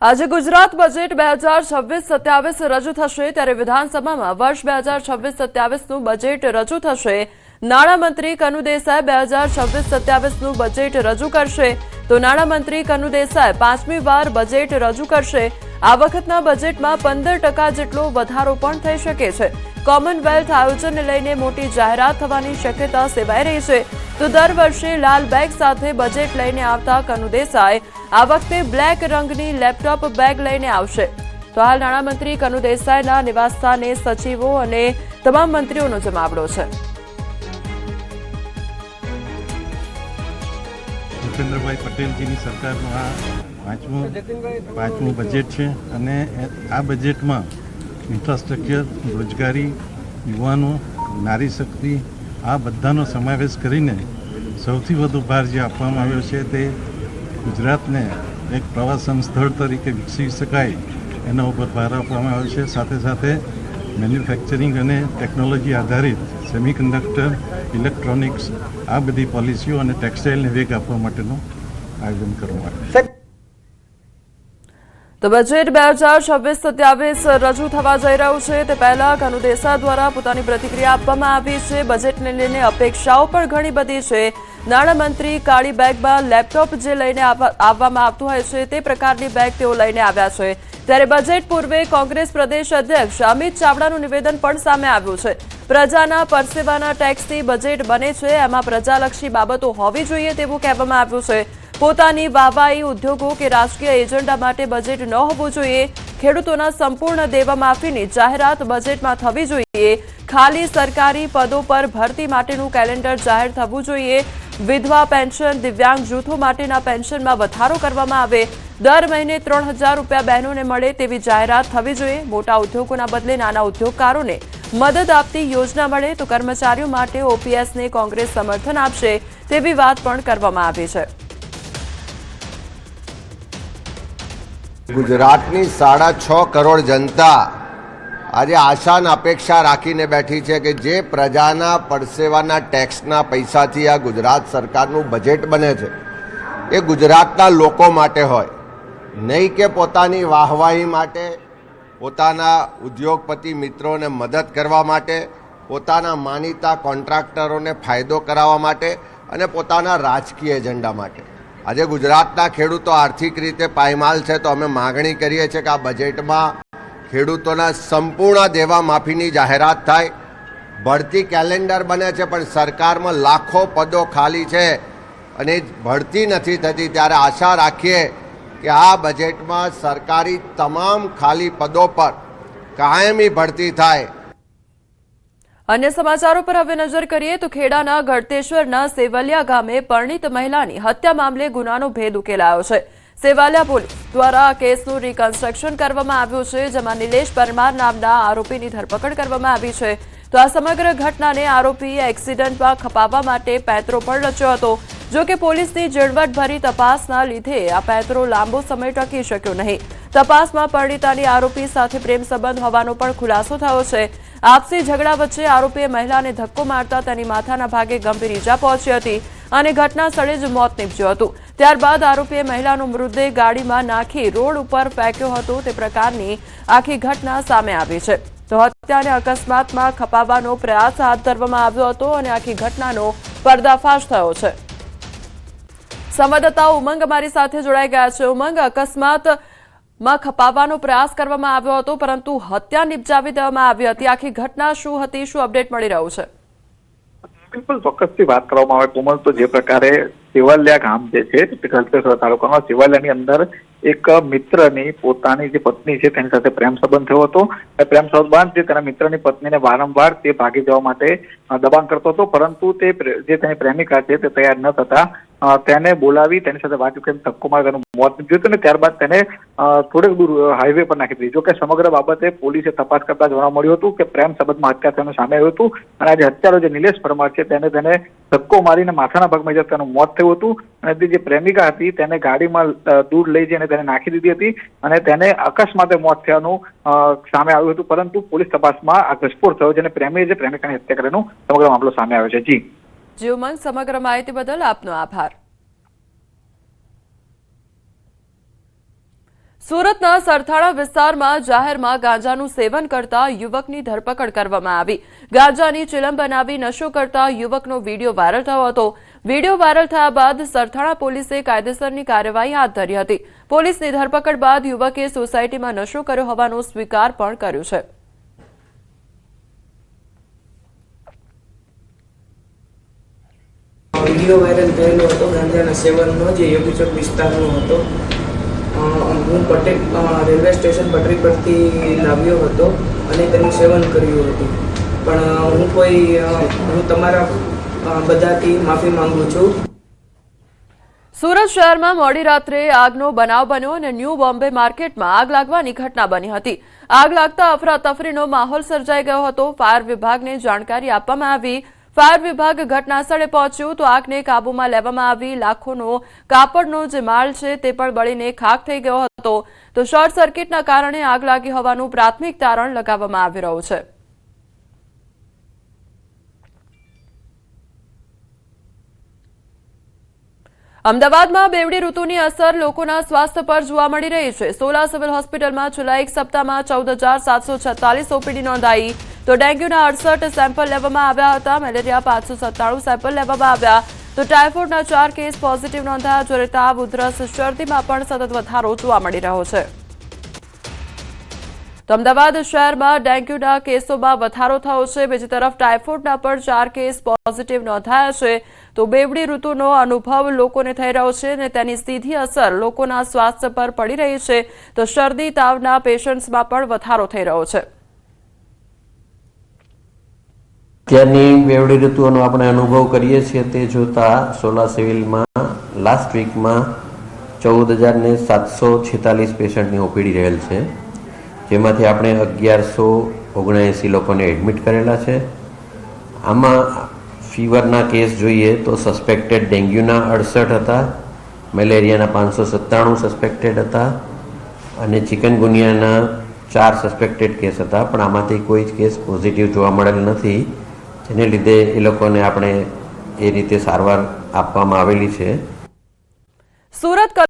આજે ગુજરાત બજેટ બે હજાર છવ્વીસ સત્યાવીસ રજૂ થશે ત્યારે વિધાનસભામાં વર્ષ બે હજાર છવ્વીસ સત્યાવીસનું બજેટ રજૂ થશે. નાણામંત્રી કનુ દેસાઈ બે હજાર છવ્વીસ સત્યાવીસનું બજેટ રજૂ કરશે. તો નાણામંત્રી કનુ દેસાઈ પાંચમી વાર બજેટ રજૂ કરશે. આ વખતના બજેટમાં પંદર ટકા જેટલો વધારો પણ થઈ શકે છે. કોમનવેલ્થ આયોજનને લઈને મોટી જાહેરાત થવાની શક્યતા સેવાઈ રહી છે. તો દર વર્ષે લાલ બેગ સાથે બજેટ લઈને આવતા કનુ દેસાઈ આ વખતે બ્લેક રંગની લેપટોપ બેગ લઈને આવશે. તો હાલ નાણામંત્રી કનુ દેસાઈના નિવાસસ્થાને સચિવો અને તમામ મંત્રીઓનો જમાવડો છે. ભૂપેન્દ્રભાઈ પટેલજીની સરકારનું આ પાંચમું પાંચમું બજેટ છે અને આ બજેટમાં ઇન્ફ્રાસ્ટ્રક્ચર, રોજગારી, યુવાનો, નારી શક્તિ, આ બધાનો સમાવેશ કરીને સૌથી વધુ ભાર જે આપવામાં આવ્યો છે તે ગુજરાતને એક પ્રવાસન સ્થળ તરીકે વિકસી શકાય એના ઉપર ભાર આપવામાં આવ્યો છે. સાથે સાથે મેન્યુફેક્ચરિંગ અને ટેકનોલોજી આધારિત સેમિકન્ડક્ટર, ઇલેક્ટ્રોનિક્સ, આ બધી પોલિસીઓ અને ટેક્સટાઇલને વેગ આપવા માટેનું આયોજન કરવામાં આવ્યું તો બજેટ બે હજાર છવ્વીસ સત્યાવીસ રજૂ થવા જઈ રહ્યું છે. તે પહેલા કનુ દેસાઈ દ્વારા પોતાની પ્રતિક્રિયા આપવામાં આવી છે. બજેટને લઈને અપેક્ષાઓ પણ ઘણી બધી છે. નાણામંત્રી કાળી બેગમાં લેપટોપ જે લઈને આવવામાં આવતું હોય છે, તે પ્રકારની બેગ તેઓ લઈને આવ્યા છે. ત્યારે બજેટ પૂર્વે કોંગ્રેસ પ્રદેશ અધ્યક્ષ અમિત ચાવડાનું નિવેદન પણ સામે આવ્યું છે. પ્રજાના પરસેવાના ટેક્સથી બજેટ બને છે. એમાં પ્રજાલક્ષી બાબતો હોવી જોઈએ તેવું કહેવામાં આવ્યું છે. પોતાની વાવાઈ ઉદ્યોગો કે રાજકીય એજન્ડા માટે બજેટ ન હોવું જોઈએ, ખેડૂતોના સંપૂર્ણ દેવા માફીની જાહેરાત બજેટમાં થવી જોઈએ, ખાલી સરકારી પદો પર ભરતી માટેનું કેલેન્ડર જાહેર થવું જોઈએ, વિધવા પેન્શન, દિવ્યાંગ જૂથો માટેના પેન્શનમાં વધારો કરવામાં આવે, દર મહિને ત્રણ હજાર રૂપિયા બહેનોને મળે તેવી જાહેરાત થવી જોઈએ. મોટા ઉદ્યોગોના બદલે નાના ઉદ્યોગકારોને મદદ આપતી યોજના મળે તો કર્મચારીઓ માટે ઓપીએસને કોંગ્રેસ સમર્થન આપશે તેવી વાત પણ કરવામાં આવી છે. ગુજરાતની સાડા છ કરોડ જનતા આજે આશા અપેક્ષા રાખીને બેઠી છે કે જે પ્રજાના પરસેવાના ટેક્સના પૈસાથી આ ગુજરાત સરકારનું બજેટ બને છે. એ ગુજરાતના લોકો માટે હોય. નહીં કે પોતાની વાહવાહી માટે, પોતાના ઉદ્યોગપતિ મિત્રોને મદદ કરવા માટે, પોતાના માનીતા કોન્ટ્રાક્ટરોને ફાયદો કરાવવા માટે અને પોતાના રાજકીય એજન્ડા માટે. આજે ગુજરાતના ખેડૂતો આર્થિક રીતે પાયમાલ છે તો અમે માગણી કરીએ છીએ કે આ બજેટમાં ખેડૂતોના સંપૂર્ણ દેવા માફીની જાહેરાત થાય. ભરતી કેલેન્ડર બને છે પણ સરકારમાં લાખો પદો ખાલી છે અને ભરતી નથી થતી. ત્યારે આશા રાખીએ કે આ બજેટમાં સરકારી તમામ ખાલી પદો પર કાયમી ભરતી થાય. અન્ય સમાચારો પર હવે નજર કરીએ તો ખેડાના ગળતેશ્વરના સેવલિયા ગામે પરણિત મહિલાની હત્યા મામલે ગુનાનો ભેદ ઉકેલાયો છે. સેવાલિયા પોલીસ દ્વારા કેસનું રિકન્સ્ટ્રક્શન કરવામાં આવ્યું છે, જેમાં નિલેશ પરમાર નામના આરોપીની ધરપકડ કરવામાં આવી છે. તો આ સમગ્ર ઘટનાને આરોપીએ એક્સિડન્ટમાં ખપાવવા માટે પેત્રો પણ રચ્યો હતો. જો કે પોલીસની ઝીણવટભરી તપાસના લીધે આ પેત્રો લાંબો સમય ટકી શક્યો નહીં. તપાસમાં પરણિતાની આરોપી સાથે પ્રેમ સંબંધ હોવાનો પણ ખુલાસો થયો છે. આપસી ઝઘડા વચ્ચે આરોપીએ મહિલાને ધક્કો મારતા તેની માથાના ભાગે ગંભીર ઈજા પહોંચી હતી અને ઘટના સ્થળે જ મોત નીપજ્યું હતું. ત્યારબાદ આરોપીએ મહિલાનો મૃતદેહ ગાડીમાં નાખી રોડ ઉપર ફેંક્યો હતો. તે પ્રકારની આખી ઘટના સામે આવી છે. તો હત્યાને અકસ્માતમાં ખપાવવાનો પ્રયાસ હાથ ધરવામાં આવ્યો હતો અને આખી ઘટનાનો પર્દાફાશ થયો છે. સંવાદદાતાઓ ઉમંગ અમારી સાથે જોડાઈ ગયા છે. ઉમંગ, અકસ્માત માં ખપાવવાનો પ્રયાસ કરવામાં આવ્યો હતો, પરંતુ હત્યા નિપજાવી દેવામાં આવી હતી. આખી ઘટના શું હતી, શું અપડેટ મળી રહ્યું છે? બિલકુલ ચોક્કસથી વાત કરવામાં આવે. કોમલ, તો જે પ્રકારે સેવાલિયા ગામ જે છે, તે ગલતેશ્વર સેવાલિયાની અંદર એક મિત્રની, પોતાની જે પત્ની છે, તેની સાથે પ્રેમ સંબંધ થયો હતો. પ્રેમ સંબંધ જે તેના મિત્રની પત્નીને વારંવાર તે ભાગી જવા માટે દબાણ કરતો હતો. પરંતુ તે જે તેની પ્રેમિકા છે, તે તૈયાર ન થતા તેને બોલાવી, તેની સાથે વાત કરીને ધક્કો મારી તેનું મોત નીપજ્યું હતું ને ત્યારબાદ તેને થોડેક દૂર હાઈવે પર નાખી દીધી. જોકે સમગ્ર બાબતે પોલીસે તપાસ કરતા જોવા મળ્યું હતું કે પ્રેમ સંબંધમાં હત્યા તેનું સામે આવ્યું હતું અને આજે હત્યારો જે નિલેશ પરમાર છે, તેને તેને ધક્કો મારીને માથાના ભાગમાં જતા તેનું મોત થયું હતું અને જે પ્રેમિકા હતી, તેને ગાડીમાં દૂર લઈ જઈને તેને નાખી દીધી હતી અને તેને અકસ્માતે મોત થયાનું સામે આવ્યું હતું. પરંતુ પોલીસ તપાસમાં આ ઘસફોડ થયો જેને પ્રેમીએ જે પ્રેમિકાની હત્યા કર્યાનો સમગ્ર મામલો સામે આવ્યો છે. જી. જી ઉમંગ સમગ્ર માહિતી બદલ આપનો આભાર. સુરતના સરથાણા વિસ્તારમાં જાહેરમાં ગાંજાનું સેવન કરતા યુવકની ધરપકડ કરવામાં આવી. ગાંજાની ચિલમ બનાવી નશો કરતા યુવકનો વીડિયો વાયરલ થયો હતો. વીડિયો વાયરલ થયા બાદ સરથાણા પોલીસે કાયદેસરની કાર્યવાહી હાથ ધરી હતી. પોલીસની ધરપકડ બાદ યુવકે સોસાયટીમાં નશો કર્યો હોવાનો સ્વીકાર પણ કર્યો છે. વીડિયો વાયરલ થયેલો હતો ગાંજાના સેવનનો જે યગુચક વિસ્તારનો હતો. હું પટેલ રેલવે સ્ટેશન પટરી પરથી લાવ્યો હતો અને તેનું સેવન કર્યું હતું. પણ હું કોઈ હું તમારા બધાથી માફી માંગુ છું. સુરત શહેરમાં મોડી રાત્રે આગનો બનાવ બન્યો અને ન્યૂ બોમ્બે માર્કેટમાં આગ લાગવાની ઘટના બની હતી. આગ લાગતા અફરાતફરીનો માહોલ સર્જાઈ ગયો હતો. ફાયર વિભાગને જાણકારી આપવામાં આવી ફાયર વિભાગ ઘટનાસ્થળે પહોંચ્યું તો આગને કાબૂમાં લેવામાં આવી લાખોનો કાપડનો જે માલ છે તે પણ બળીને ખાખ થઈ ગયો હતો. તો શોર્ટ સર્કિટના કારણે આગ લાગી હોવાનું પ્રાથમિક તારણ લગાવવામાં આવી રહ્યું છે. અમદાવાદમાં બેવડી ઋતુની અસર લોકોના સ્વાસ્થ્ય પર જોવા મળી રહી છે. સોલા સિવિલ હોસ્પિટલમાં છેલ્લા એક સપ્તાહમાં ચૌદ ઓપીડી નોંધાઈ તો ડેન્ગ્યુના અડસઠ સેમ્પલ લેવામાં આવ્યા હતા, મેલેરિયા પાંચસો સત્તાણું સેમ્પલ લેવામાં આવ્યા. તો ટાઇફોઇડના ચાર કેસ પોઝિટિવ નોંધાયા જ્યારે તાવ ઉધરસ શરદીમાં પણ સતત વધારો જોવા મળી રહ્યો છે. તો અમદાવાદ શહેરમાં ડેન્ગ્યુના કેસોમાં વધારો થયો છે. બીજી તરફ ટાઇફોઇડના પણ ચાર કેસ પોઝિટિવ નોંધાયા છે. તો બેવડી ઋતુનો અનુભવ લોકોને થઈ રહ્યો છે અને તેની સીધી અસર લોકોના સ્વાસ્થ્ય પર પડી રહી છે. તો શરદી, તાવના પેશન્ટ્સમાં પણ વધારો થઈ રહ્યો છે. ત્યારની બેવડી ઋતુઓનો આપણે અનુભવ કરીએ છીએ તે જોતા સોલા સિવિલમાં લાસ્ટ વીકમાં ચૌદ હજારને સાતસો છેતાલીસ પેશન્ટની ઓપીડી રહેલ છે. જેમાંથી આપણે અગિયારસો ઓગણએંસી લોકોને એડમિટ કરેલા છે. આમાં ફીવરના કેસ જોઈએ તો સસ્પેક્ટેડ ડેન્ગ્યુના અડસઠ હતા, મેલેરિયાના પાંચસો સત્તાણું સસ્પેક્ટેડ હતા અને ચિકનગુનિયાના ચાર સસ્પેક્ટેડ કેસ હતા, પણ આમાંથી કોઈ જ કેસ પોઝિટિવ જોવા મળેલ નથી. જેને લીધે એ લોકોને આપણે એ રીતે સારવાર આપવામાં આવેલી છે. સુરત